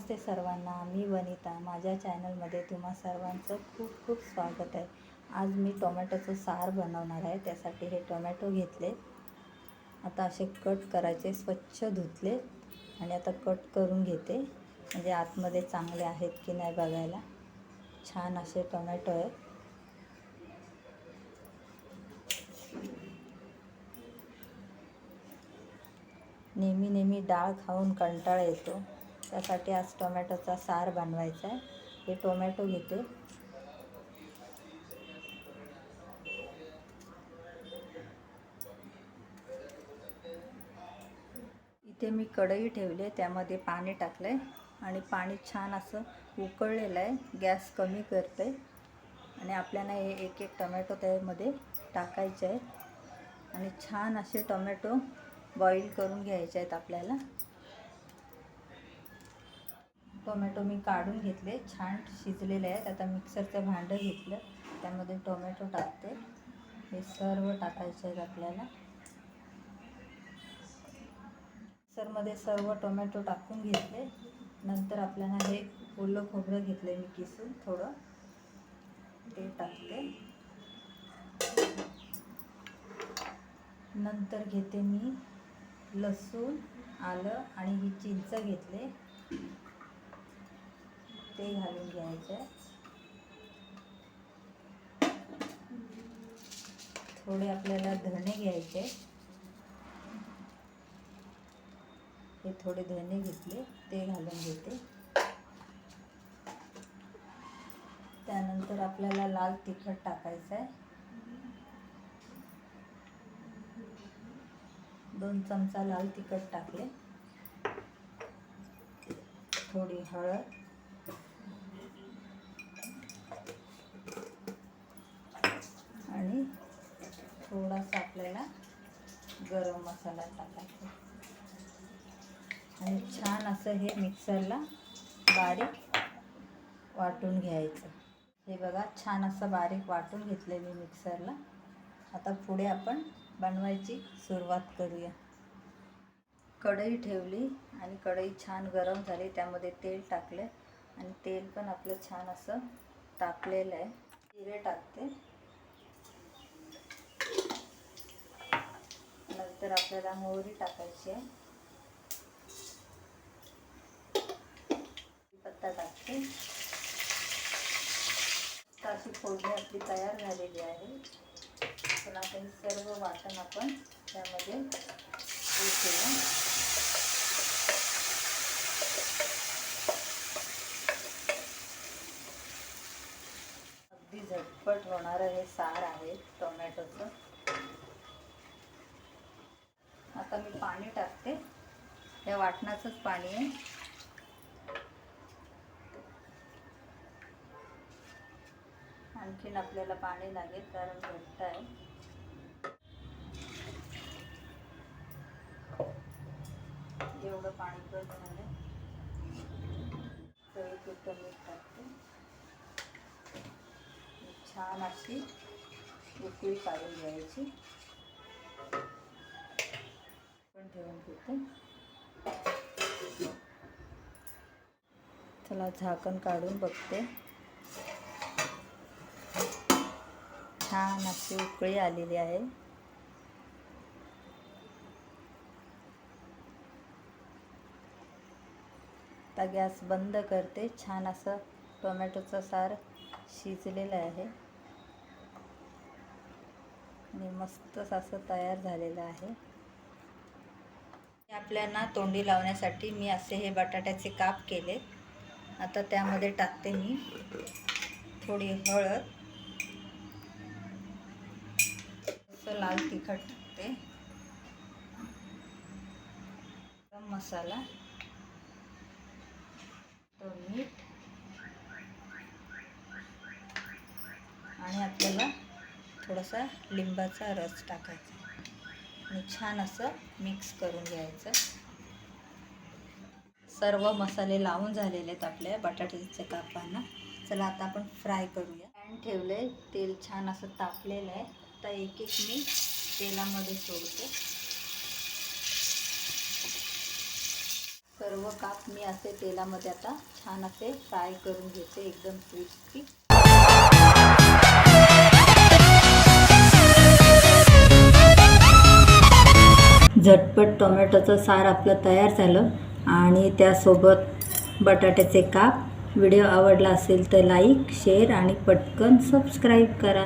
नमस्ते सर्वांना मी वनिता. माझ्या चॅनलमध्ये तुम्हा सर्वांचं खूप खूप स्वागत आहे. आज मी टोमॅटोचं सार बनवणार आहे. त्यासाठी हे टोमॅटो घेतले. आता असे कट करायचे स्वच्छ धुतले आणि आता कट करून घेते. म्हणजे आतमध्ये चांगले आहेत की नाही बघायला. छान असे टोमॅटो आहे नेहमी नेहमी डाळ खाऊन कंटाळा येतो. त्यासाठी आज टोमॅटोचा सार बनवायचा आहे. हे टोमॅटो घेते. इथे मी कढई ठेवली आहे त्यामध्ये पाणी टाकलं आहे आणि पाणी छान असं उकळलेलं आहे. गॅस कमी करते. आणि आपल्याला हे एक एक टोमॅटो त्यामध्ये टाकायचे आहेत. आणि छान असे टोमॅटो बॉईल करून घ्यायचे आहेत आपल्याला. टोमॅटो मी काढून घेतले छान शिजलेले आहेत. आता मिक्सरचं भांडं घेतलं त्यामध्ये टोमॅटो टाकते. हे सर्व टाकायचे आहेत आपल्याला. मिक्सरमध्ये सर्व टोमॅटो टाकून घेतले. नंतर आपल्याला हे ओलं खोबरं घेतलं मी किसून थोडं. ते टाकते. नंतर घेते मी लसूण आलं आणि ही चिंच घेतले. ते घालून घ्यायचे. थोडे आपल्याला धणे घ्यायचे. हे थोडे धणे घेतले ते घालून घेते. त्यानंतर आपल्याला लाल तिखट टाकायचं आहे. दोन चमचा लाल तिखट टाकले. थोडी हळद. आणि थोडासा आपल्याला गरम मसाला टाकायचा. आणि छान असं हे मिक्सरला बारीक वाटून घ्यायचं. हे बघा छान असं बारीक वाटून घेतलं मी मिक्सरला. आता पुढे आपण बनवायची सुरुवात करूया. कढई ठेवली आणि कढई छान गरम झाली त्यामध्ये तेल टाकले आणि तेल पण आपलं छान असं तापलेलं आहे. जिरे टाकते. नंतर आपल्याला मोहरी टाकायची आहे. पत्ता टाकते. काशी अशी फोडणी आपली तयार झालेली आहे. पण आता हे सर्व वाटण आपण त्यामध्ये ओतूया अगदी झटपट होणारं हे सार आहे टोमॅटोचं. आता मी पाणी टाकते. या वाटणाचंच पाणी आहे. आणखीन आपल्याला पाणी लागेल कारण घट्ट आहे. एवढं पाणी पण झालं. चवीपुरतं मीठ टाकते. छान अशी उकळी काढून घ्यायची. पण ठेवून घेते चला झाकण काढून बघते. छान अशी उकळी आलेली आहे. आता गॅस बंद करते. छान असं टोमॅटोचं सार शिजलेलं आहे. आणि मस्तच असं तयार झालेलं आहे. आपल्याला तोंडी लावण्यासाठी मी असे हे बटाट्याचे काप केले. आता त्यामध्ये टाकते मी थोडी हळद. असं लाल तिखट टाकते. गरम मसाला. तो मीठ. आणि आपल्याला थोडासा लिंबाचा रस टाकायचा आणि छान असं मिक्स करून घ्यायचं. सर्व मसाले लावून झालेले आहेत आपल्या बटाट्याच्या कापांना. चला आता आपण फ्राय करूया. पॅन ठेवलं आहे तेल छान असं तापलेलं आहे. आता एक एक मी तेलामध्ये सोडते. सर्व काप मी असे तेलामध्ये आता छान असे फ्राय करून घेते. एकदम क्रिस्पी झटपट टोमॅटोचं सार आपलं तयार झालं आणि त्यासोबत बटाट्याचे काप. व्हिडिओ आवडला असेल तर लाईक शेअर आणि पटकन सबस्क्राईब करा.